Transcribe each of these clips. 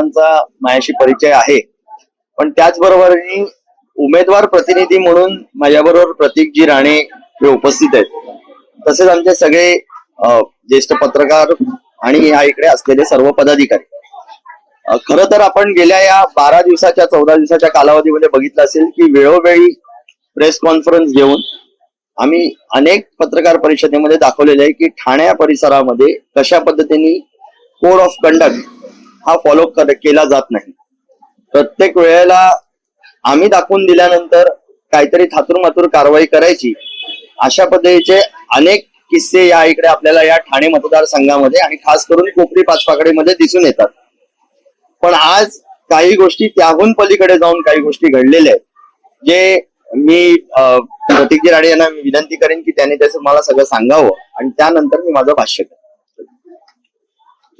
त्यांचा माझ्याशी परिचय आहे. पण त्याचबरोबर उमेदवार प्रतिनिधी म्हणून माझ्याबरोबर प्रतीकजी राणे हे उपस्थित आहेत. तसेच आमचे सगळे ज्येष्ठ पत्रकार आणि या इकडे असलेले सर्व पदाधिकारी. खर तर आपण गेल्या या बारा दिवसाच्या चौदा दिवसाच्या कालावधीमध्ये बघितलं असेल की वेळोवेळी प्रेस कॉन्फरन्स घेऊन आम्ही अनेक पत्रकार परिषदेमध्ये दाखवलेलं आहे की ठाण्या परिसरामध्ये कशा पद्धतीने कोड ऑफ कंडक्ट हा फॉलो केला जात नाही. प्रत्येक वेळेला आम्ही दाखवून दिल्यानंतर काहीतरी थातूरमातूर कारवाई करायची अशा पद्धतीचे अनेक किस्से या इकडे आपल्याला या ठाणे मतदारसंघामध्ये आणि खास करून कोपरी पाचपाकडीमध्ये दिसून येतात. पण आज काही गोष्टी त्याहून पलीकडे जाऊन काही गोष्टी घडलेल्या आहेत. जे मी अं, प्रतीकजी राणे यांना विनंती करेन की त्यांनी त्याचं मला सगळं सांगावं आणि त्यानंतर मी माझं भाष्य करेन.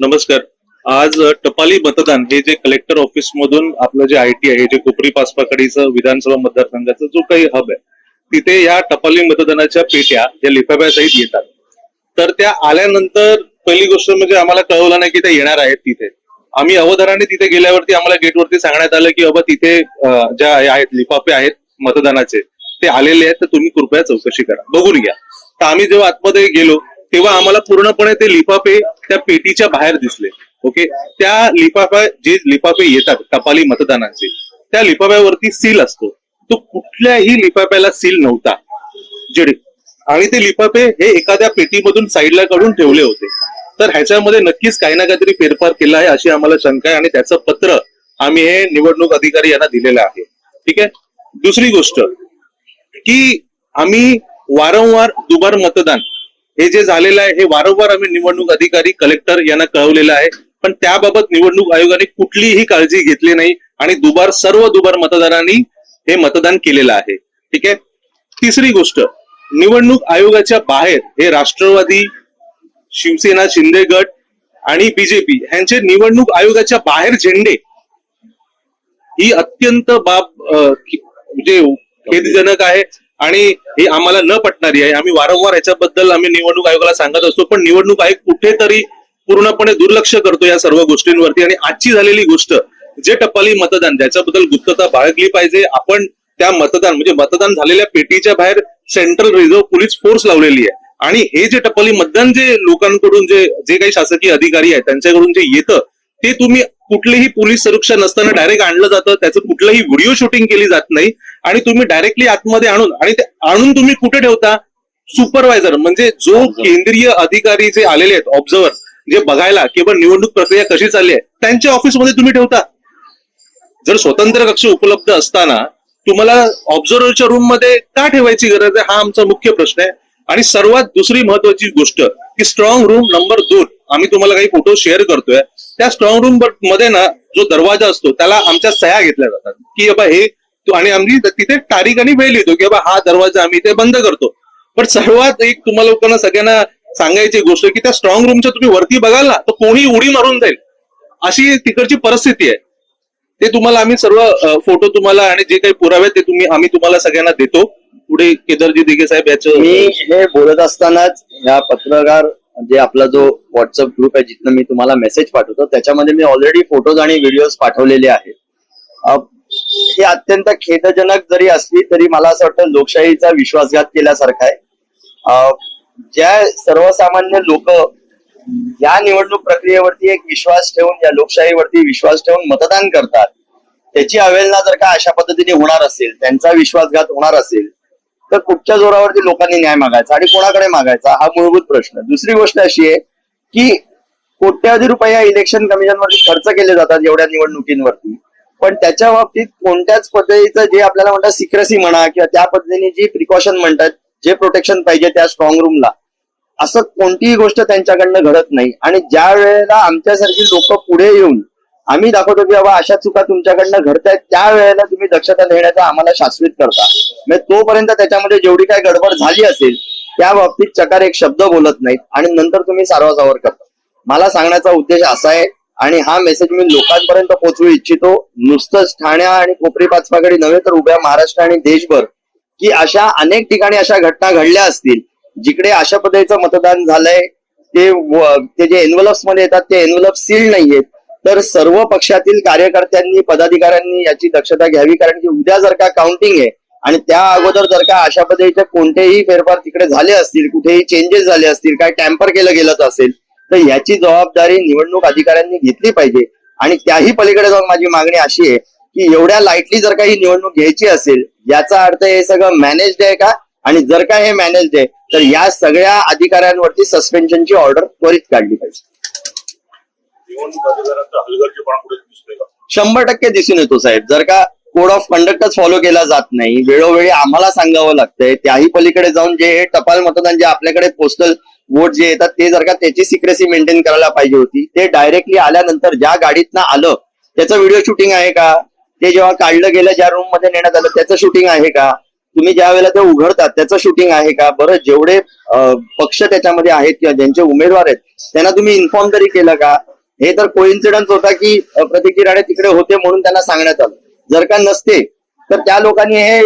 नमस्कार. आज टपाली मतदान हे जे कलेक्टर ऑफिस मधून आपलं जे आयटी आहे जे कोपरी पाचपाकडीचं विधानसभा मतदारसंघाचा जो काही हब आहे तिथे या टपाली मतदानाच्या पेट्या या लिफाफ्या येतात. तर त्या आल्यानंतर पहिली गोष्ट म्हणजे आम्हाला कळवलं नाही की त्या येणार आहेत तिथे. आम्ही अवधाराने तिथे गेल्यावरती आम्हाला गेटवरती सांगण्यात आलं की बाबा तिथे ज्या आहेत लिफाफे आहेत मतदानाचे ते आलेले आहेत तर तुम्ही कृपया चौकशी करा. बघून घ्या. तर आम्ही जेव्हा आतमध्ये गेलो तेव्हा आम्हाला पूर्णपणे ते लिफाफे त्या पेटीच्या बाहेर दिसले. ओके त्या लिफाफ्या जे लिफाफे येतात टपाली मतदानाचे त्या लिफाफ्यावरती सील असतो. तो कुठल्याही लिफाफ्याला सील नव्हता. जेडे आणि ते लिफाफे हे एखाद्या पेटीमधून साईडला काढून ठेवले होते. तर ह्याच्यामध्ये नक्कीच काही ना काहीतरी फेरफार केला आहे अशी आम्हाला शंका आहे आणि त्याचं पत्र आम्ही हे निवडणूक अधिकारी यांना दिलेलं आहे. ठीक आहे? दुसरी गोष्ट की आम्ही वारंवार दुबार मतदान हे जे झालेलं आहे हे वारंवार आम्ही निवडणूक अधिकारी कलेक्टर यांना कळवलेलं आहे. पण त्याबाबत निवडणूक आयोगाने कुठलीही काळजी घेतली नाही आणि दुबार सर्व दुबार मतदारांनी हे मतदान केलेलं आहे. ठीक आहे? तिसरी गोष्ट निवडणूक आयोगाच्या बाहेर हे राष्ट्रवादी शिवसेना शिंदे गट आणि बीजेपी यांचे निवडणूक आयोगाच्या बाहेर झेंडे ही अत्यंत बाब अ, म्हणजे खेदजनक आहे आणि ही आम्हाला न पटणारी आहे. आम्ही वारंवार याच्याबद्दल आम्ही निवडणूक आयोगाला सांगत असतो पण निवडणूक आयोग कुठेतरी पूर्णपणे दुर्लक्ष करतो या सर्व गोष्टींवरती. आणि आजची झालेली गोष्ट जे टपाली मतदान ज्याच्याबद्दल गुप्तता बाळगली पाहिजे आपण त्या मतदान म्हणजे मतदान झालेल्या पेटीच्या बाहेर सेंट्रल रिझर्व्ह पोलीस फोर्स लावलेली आहे. आणि हे जे टपाली मतदान जे लोकांकडून जे जे काही शासकीय अधिकारी आहेत त्यांच्याकडून जे येतं ते तुम्ही कुठलीही पोलीस सुरक्षा नसताना डायरेक्ट आणलं जातं त्याचं कुठलंही व्हिडिओ शूटिंग केली जात नाही. आणि तुम्ही डायरेक्टली आतमध्ये आणून आणि ते आणून तुम्ही कुठे ठेवता? सुपरवायझर म्हणजे जो केंद्रीय अधिकारी जे आलेले आहेत ऑब्झर्वर जे बघायला किंवा निवडणूक प्रक्रिया कशी चालली आहे त्यांच्या ऑफिसमध्ये तुम्ही ठेवता. जर स्वतंत्र कक्ष उपलब्ध असताना तुम्हाला ऑब्झर्वरच्या रूममध्ये का ठेवायची गरज आहे हा आमचा मुख्य प्रश्न आहे. आणि सर्वात दुसरी महत्वाची गोष्ट की स्ट्रॉंग रूम नंबर दोन आम्ही तुम्हाला काही फोटो शेअर करतोय. त्या स्ट्रॉंग रूममध्ये ना जो दरवाजा असतो त्याला आमच्या सह्या घेतल्या जातात. की बाबा हे आणि आम्ही तिथे तारीख आणि वेळ लिहितो की बाबा हा दरवाजा आम्ही ते बंद करतो. पण सर्वात एक तुम्हाला लोकांना सगळ्यांना सांगायची गोष्ट की त्या स्ट्रॉंग रूमच्या तुम्ही वरती बघाल ना तर कोणी उडी मारून जाईल. अशी तिकडची परिस्थिती आहे. ते तुम्हाला आम्ही सर्व फोटो तुम्हाला आणि जे काही पुरावे ते तुम्ही आम्ही तुम्हाला सगळ्यांना देतो. पुढे केदारजी दिघे साहेब याचं मी हे बोलत असतानाच या पत्रकार जे आपला जो व्हॉट्सअप ग्रुप आहे जिथनं मी तुम्हाला मेसेज पाठवतो त्याच्यामध्ये मी ऑलरेडी फोटोज आणि व्हिडिओज पाठवलेले आहेत. हे अत्यंत खेदजनक जरी असली तरी मला असं वाटतं लोकशाहीचा विश्वासघात केल्यासारखा आहे. ज्या सर्वसामान्य लोक या निवडणूक प्रक्रियेवरती एक विश्वास ठेवून या लोकशाहीवरती विश्वास ठेवून मतदान करतात त्याची अवेलना जर का अशा पद्धतीने होणार असेल त्यांचा विश्वासघात होणार असेल तर कुठच्या जोरावरती लोकांनी न्याय मागायचा आणि कोणाकडे मागायचा हा मूलभूत प्रश्न. दुसरी गोष्ट अशी आहे की कोट्यावधी रुपये या इलेक्शन कमिशनवरती खर्च केले जातात एवढ्या निवडणुकींवरती. पण त्याच्या बाबतीत कोणत्याच पद्धतीचं जे आपल्याला म्हणतात सिक्रेसी म्हणा किंवा त्या पद्धतीने जी प्रिकॉशन म्हणतात जे प्रोटेक्शन पाहिजे त्या स्ट्रॉंग रूमला असं कोणतीही गोष्ट त्यांच्याकडनं घडत नाही. आणि ज्या वेळेला आमच्यासारखी लोक पुढे येऊन आम्ही दाखवतो की बाबा अशा चुका तुमच्याकडनं घडतायत त्या वेळेला तुम्ही दक्षता घेण्याचा आम्हाला शाश्वत करता. म्हणजे तोपर्यंत त्याच्यामध्ये जेवढी काय गडबड झाली असेल त्या बाबतीत चकार एक शब्द बोलत नाहीत आणि नंतर तुम्ही सारवासावर करता. मला सांगण्याचा उद्देश असा आहे आणि हा मेसेज मी लोकांपर्यंत पोहोचवू इच्छितो. नुसतंच ठाण्या आणि कोपरी पाचपाकडे नव्हे तर उभ्या महाराष्ट्र आणि देशभर की अशा अनेक ठिकाणी अशा घटना घडल्या असतील जिकडे अशा पद्धतीचं मतदान झालंय ते ते जे एनव्हलप्समध्ये येतात ते एनव्हलप सील नाहीयेत. तर सर्व पक्षातील कार्यकर्त्यांनी पदाधिकाऱ्यांनी याची दक्षता घ्यावी कारण की उद्या जर का काउंटिंग आहे आणि त्या अगोदर जर का अशा पद्धतीचे कोणतेही फेरफार तिकडे झाले असतील कुठेही चेंजेस झाले असतील काय टॅम्पर केलं गेलं असेल तर याची जबाबदारी निवडणूक अधिकाऱ्यांनी घेतली पाहिजे. आणि त्याही पलीकडे जाऊन माझी मागणी अशी आहे की एवढ्या लाईटली जर का ही निवडणूक घ्यायची असेल याचा अर्थ हे सगळं मॅनेज्ड आहे का? आणि जर का हे मॅनेज आहे तर या सगळ्या अधिकाऱ्यांवरती सस्पेन्शनची ऑर्डर त्वरित काढली पाहिजे. शंभर टक्के दिसून येतो साहेब. जर का कोड ऑफ कंडक्टच फॉलो केला जात नाही वेळोवेळी आम्हाला सांगावं लागतंय त्याही पलीकडे जाऊन जे हे टपाल मतदान जे आपल्याकडे पोस्टल वोट जे येतात ते जर का त्याची सिक्रेसी मेंटेन करायला पाहिजे होती ते डायरेक्टली आल्यानंतर ज्या गाडीतनं आलं त्याचं व्हिडिओ शूटिंग आहे का? ते जेव्हा काढलं गेलं ज्या रूममध्ये नेण्यात आलं त्याचं शूटिंग आहे का? तुम्ही ज्या वेळेला ते उघडतात त्याचं शूटिंग आहे का? बरं जेवढे पक्ष त्याच्यामध्ये आहेत किंवा ज्यांचे उमेदवार आहेत त्यांना तुम्ही इन्फॉर्म तरी केलं का? हे तर कोइन्सिडन्स होता की प्रतिकी राणे तिकडे होते म्हणून त्यांना सांगण्यात आलं. जर का नसते तर त्या लोकांनी हे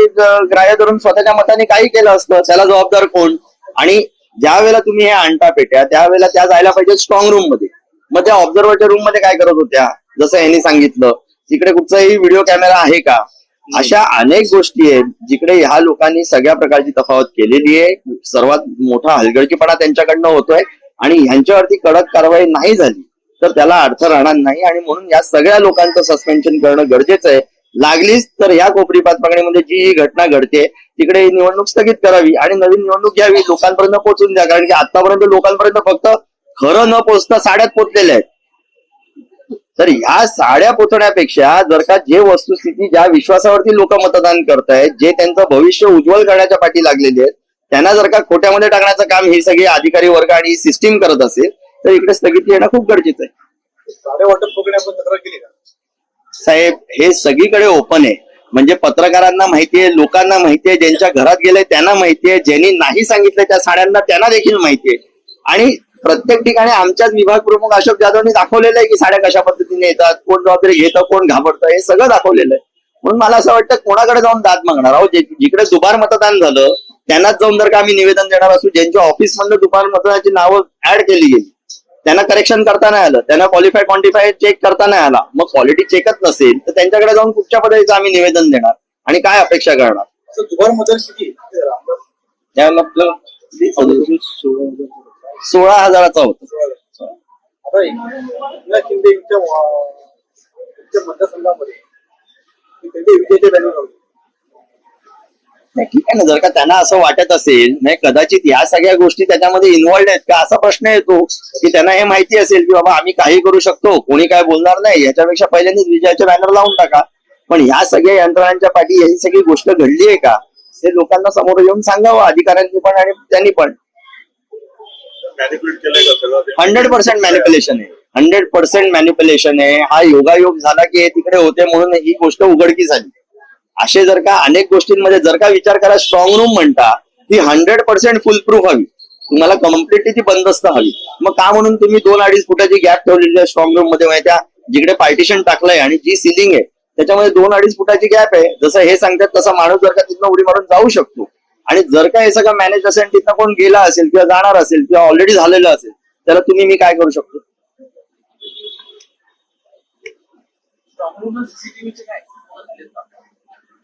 ग्राह्य धरून स्वतःच्या मताने काही केलं असतं त्याला जबाबदार कोण? आणि ज्या वेळेला तुम्ही हे आणता पेट्या त्यावेळेला त्या जायला पाहिजे स्ट्रॉंग रूममध्ये. मग त्या ऑब्झर्वरच्या रूममध्ये काय करत होत्या? जसं यांनी सांगितलं तिकडे कुठचाही व्हिडिओ कॅमेरा आहे का? अशा अनेक गोष्टी आहेत जिकडे ह्या लोकांनी सगळ्या प्रकारची तफावत केलेली आहे. सर्वात मोठा हलगडकीपणा त्यांच्याकडनं होतोय आणि ह्यांच्यावरती कडक कारवाई नाही झाली तर त्याला अर्थ राहणार नाही. आणि म्हणून या सगळ्या लोकांचं सस्पेन्शन करणं गरजेचं आहे. लागलीच तर या कोपरीपात पातपागणीमध्ये जी ही घटना घडते तिकडे ही निवडणूक स्थगित करावी आणि नवीन निवडणूक घ्यावी लोकांपर्यंत पोहोचून द्या. कारण की आतापर्यंत लोकांपर्यंत फक्त खरं न पोचता साड्यात पोचलेल्या आहेत. तर ह्या साड्या पोचण्यापेक्षा जर का जे वस्तुस्थिती ज्या विश्वासावरती लोक मतदान करतायत जे त्यांचं भविष्य उज्ज्वल करण्याच्या पाठी लागलेले आहेत त्यांना जर का खोट्यामध्ये टाकण्याचं काम हे सगळे अधिकारी वर्ग आणि सिस्टीम करत असेल तर इकडे स्थगिती येणं खूप गरजेचं आहे. साहेब हे सगळीकडे ओपन आहे. म्हणजे पत्रकारांना माहितीये लोकांना माहितीये ज्यांच्या घरात गेले त्यांना माहितीये ज्यांनी नाही सांगितलं त्या साड्यांना त्यांना देखील माहितीये आणि प्रत्येक ठिकाणी आमच्याच विभाग प्रमुख अशोक जाधवनी दाखवलेलं आहे की साड्या कशा पद्धतीने येतात कोण जबाबदारी घेतं कोण घाबरतं हे सगळं दाखवलेलं आहे. म्हणून मला असं वाटतं कोणाकडे जाऊन दाद मागणार? आहोत जे- जिकडे दुबार मतदान झालं त्यांनाच जाऊन जर का आम्ही निवेदन देणार असू ज्यांच्या ऑफिस मधलं दुबार मतदानाची नावं ऍड केली गेली त्यांना करेक्शन करता नाही आलं त्यांना क्वालिफाय क्वांटिफाय चेक करता नाही आला मग क्वालिटी चेकच नसेल तर त्यांच्याकडे जाऊन कुठच्या पद्धतीचं आम्ही निवेदन देणार आणि काय अपेक्षा करणार? दुबार मतदान किती सोळा हजाराचा होता. आता एकनाथ शिंदे यांच्या वा- यांच्या मतदारसंघामध्ये त्यांच्या विजयाच्या बॅनर होते नाही, ठीक आहे ना जर का त्यांना असं वाटत असेल नाही कदाचित या सगळ्या गोष्टी त्याच्यामध्ये इन्व्हॉल्ड आहेत का? असा प्रश्न येतो की त्यांना हे माहिती असेल की बाबा आम्ही काही करू शकतो कोणी काय बोलणार नाही याच्यापेक्षा पहिल्यांदाच विजयाचे बॅनर लावून टाका. पण ह्या सगळ्या यंत्रणांच्या पाठी ही सगळी गोष्ट घडली आहे का? ते लोकांना समोर येऊन सांगावं अधिकाऱ्यांनी पण आणि त्यांनी पण. मॅनिप्युलेट केलंय का सगळं हंड्रेड पर्सेंट मॅनिप्युलेशन आहे. हंड्रेड पर्सेंट मॅनिप्युलेशन आहे. हा योगायोग झाला की हे तिकडे होते म्हणून ही गोष्ट उघडकी झाली असे जर का अनेक गोष्टींमध्ये जर का विचार करा स्ट्रॉंग रूम म्हणता ती हंड्रेड पर्सेंट फुल प्रूफ हवी. तुम्हाला कम्प्लिटली ती बंदस्त हवी. मग का म्हणून तुम्ही दोन अडीच फुटाची गॅप ठेवलेली आहे स्ट्रॉंग रूममध्ये? त्या जिकडे पार्टिशन टाकलंय आणि जी सिलिंग आहे त्याच्यामध्ये दोन अडीच फुटाची गॅप आहे. जसं हे सांगतात तसा माणूस जर का तिथनं उडी मारून जाऊ शकतो. आणि जर का हे सगळं मॅनेज असेल तिथनं कोण गेला असेल किंवा जाणार असेल किंवा ऑलरेडी झालेलं असेल त्याला तुम्ही मी काय करू शकतो?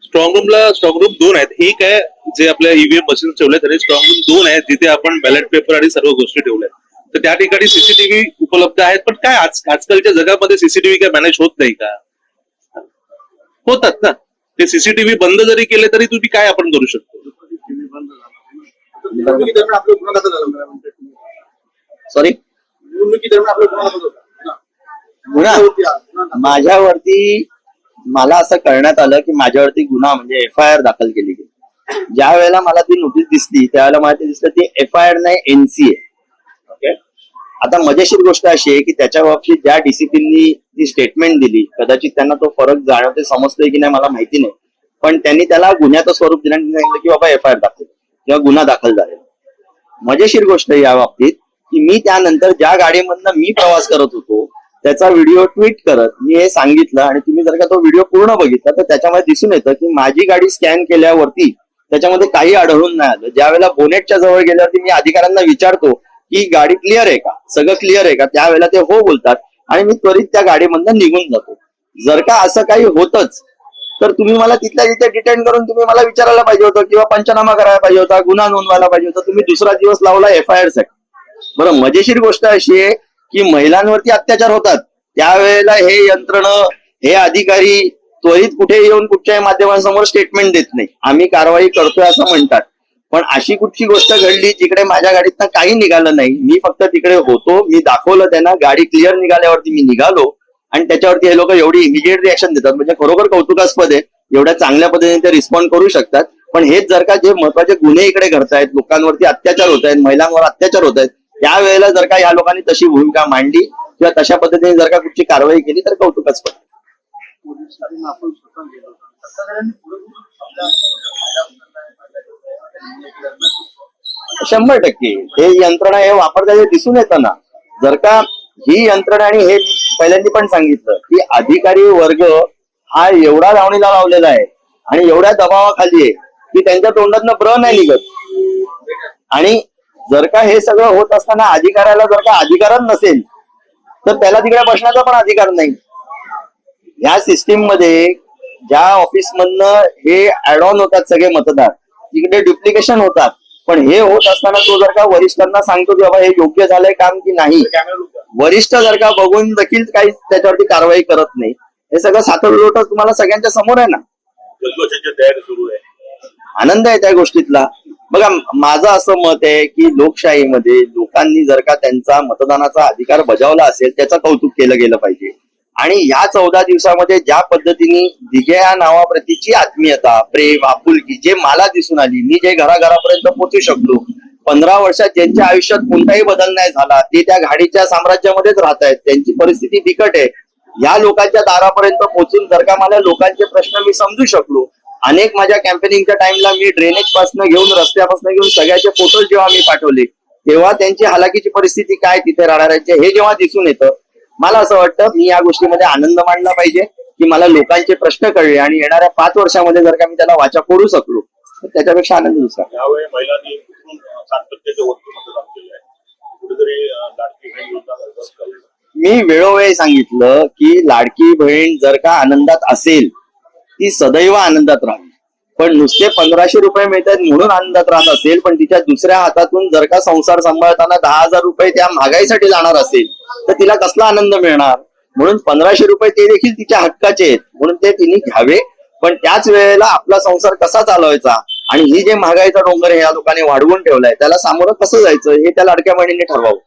स्ट्रॉंग रूमला स्ट्रॉंग रूम दोन आहेत. एक आहे जे आपल्या ईव्हीएम मशीन ठेवलेत आणि स्ट्रॉंग रूम दोन आहेत जिथे आपण बॅलेट पेपर आणि सर्व गोष्टी ठेवल्यात. तर त्या ठिकाणी सीसीटीव्ही उपलब्ध आहेत. पण काय आज आजकालच्या जगामध्ये सीसीटीव्ही काय मॅनेज होत नाही का? होतात ना. ते सीसीटीव्ही बंद जरी केले तरी तुम्ही काय आपण करू शकतो? निवडणुकी दरम्यान आपलं गुन्हा दाखल झाला मला म्हणतात तुम्ही. सॉरी आपलं गुन्हा दाखल होता गुन्हा. गुन्हा. होती हा, गुन्हा दाखल. माझ्यावरती मला असं करण्यात आलं की माझ्यावरती गुन्हा म्हणजे एफ आय आर दाखल केली गेली. ज्या वेळेला मला ती नोटीस दिसली त्यावेळेला मला ते दिसलं ती एफ आय आर नाही एनसीए ओके आता मजेशीर गोष्ट अशी आहे की त्याच्या बाबतीत ज्या डिसिप्लिननी ती स्टेटमेंट दिली कदाचित त्यांना तो फरक जाणवते समजतोय की नाही मला माहिती नाही. पण त्यांनी त्याला गुन्ह्याचं स्वरूप दिलं आणि सांगितलं की बाबा एफ आय आर दाखल. किंवा गुन्हा दाखल झालेला. मजेशीर गोष्ट या बाबतीत की मी त्यानंतर ज्या गाडीमधनं मी प्रवास करत होतो त्याचा व्हिडिओ ट्विट करत मी हे सांगितलं आणि तुम्ही जर का तो व्हिडिओ पूर्ण बघितला तर त्याच्यामध्ये दिसून येतं की माझी गाडी स्कॅन केल्यावरती त्याच्यामध्ये काही आढळून नाही आलं. ज्या वेळेला बोनेटच्या जवळ गेल्यावरती मी अधिकाऱ्यांना विचारतो की गाडी क्लिअर आहे का? सगळं क्लिअर आहे का? त्यावेळेला ते हो बोलतात आणि मी त्वरित त्या गाडीमधनं निघून जातो. जर का असं काही होतच तर तुम्ही मला तिथल्या तिथे डिटेन करून तुम्ही मला विचारायला पाहिजे होतं किंवा पंचनामा करायला पाहिजे होता गुन्हा नोंदवायला पाहिजे होता तुम्ही दुसरा दिवस लावला एफ आय आरसाठी बरं मजेशीर गोष्ट अशी आहे की महिलांवरती अत्याचार होतात. त्यावेळेला हे यंत्रण हे अधिकारी त्वरित कुठे येऊन कुठच्याही माध्यमांसमोर स्टेटमेंट देत नाही. आम्ही कारवाई करतोय असं म्हणतात. पण अशी कुठची गोष्ट घडली जिकडे माझ्या गाडीतनं काही निघालं नाही. मी फक्त तिकडे होतो मी दाखवलं त्यांना गाडी क्लिअर निघाल्यावरती मी निघालो. आणि त्याच्यावरती हे लोक एवढी इमिजिएट रिॲक्शन देतात. म्हणजे खरोखर कौतुकास्पद आहे. एवढ्या चांगल्या पद्धतीने ते रिस्पॉन्ड करू शकतात. पण हेच जर का जे महत्त्वाचे गुन्हे इकडे घडतायत लोकांवरती अत्याचार होत आहेत महिलांवर अत्याचार होत आहेत त्यावेळेला जर का या लोकांनी तशी भूमिका मांडली किंवा तशा पद्धतीने जर का कुठची कारवाई केली तर कौतुकास्पद. शंभर टक्के. हे यंत्रणा हे वापरता दिसून येतं ना. जर का ही यंत्रणा आणि हे पहिल्यांदी पहिल्यांदा पण सांगितलं की अधिकारी वर्ग हा एवढा लावणीला लावलेला आहे आणि एवढ्या दबावाखाली आहे की त्यांच्या तोंडातनं ब्र नाही निघत. आणि जर का हे सगळं होत असताना अधिकाऱ्याला जर का अधिकारच नसेल तर त्याला तिकडे बसण्याचा पण अधिकार नाही. ह्या सिस्टीममध्ये ज्या ऑफिस मधनं हे ऍड ऑन होतात सगळे मतदार तिकडे डुप्लिकेशन होतात. पण हे होत असताना तो जर का वरिष्ठांना सांगतो की बाबा हे योग्य झालंय काम की नाही वरिष्ठ जर का बघून देखील काही त्याच्यावरती कारवाई करत नाही हे सगळं सातड लोट तुम्हाला सगळ्यांच्या समोर आहे ना? जल्लोषाची तयारी सुरू आहे. आनंद आहे त्या गोष्टीतला. बघा माझं असं मत आहे की लोकशाहीमध्ये लोकांनी जर का त्यांचा मतदानाचा अधिकार बजावला असेल त्याचं कौतुक केलं गेलं पाहिजे. आणि या चौदा दिवसामध्ये ज्या पद्धतीने दिघे या नावाप्रतीची आत्मीयता प्रेम आपुलकी जे मला दिसून आली मी जे घराघरापर्यंत पोहोचू शकलो पंधरा वर्षात ज्यांच्या आयुष्यात कोणताही बदल नाही झाला ते त्या घाडीच्या साम्राज्यामध्येच राहत आहेत त्यांची परिस्थिती बिकट आहे. या लोकांच्या दारापर्यंत पोहोचून जर का मला लोकांचे प्रश्न मी समजू शकलो अनेक माझ्या कॅम्पेनिंगच्या टाइमला मी ड्रेनेजपासून घेऊन रस्त्यापासून घेऊन सगळ्याचे फोटो जेव्हा मी पाठवले तेव्हा त्यांची हालाकीची परिस्थिती काय तिथे राहणाऱ्यांची हे जेव्हा दिसून येतं मला असं वाटतं मी या गोष्टीमध्ये आनंद मानला पाहिजे की मला लोकांचे प्रश्न कळले आणि येणाऱ्या पाच वर्षामध्ये जर का मी त्याला वाचा फोडू शकलो तर त्याच्यापेक्षा आनंद दुसरा यावेळी महिलांनी. मी वेळोवेळी सांगितलं की लाडकी बहीण जर का आनंदात असेल ती सदैव आनंदात राहील पण नुसते पंधराशे रुपये मिळतात म्हणून आनंदात राहत असेल पण तिच्या दुसऱ्या हातातून जर का संसार सांभाळताना दहा हजार रुपये त्या महागाईसाठी जाणार असेल तर तिला कसला आनंद मिळणार? म्हणून पंधराशे रुपये ते देखील तिच्या हक्काचे आहेत म्हणून ते तिने घ्यावे. पण त्याच वेळेला आपला संसार कसा चालवायचा? आणि ही जे महागाईचा डोंगर ह्या या लोकांनी वाढवून ठेवलाय त्याला सामोरं कसं जायचं? हे त्या लाडक्या बहिणींनी ठरवावं.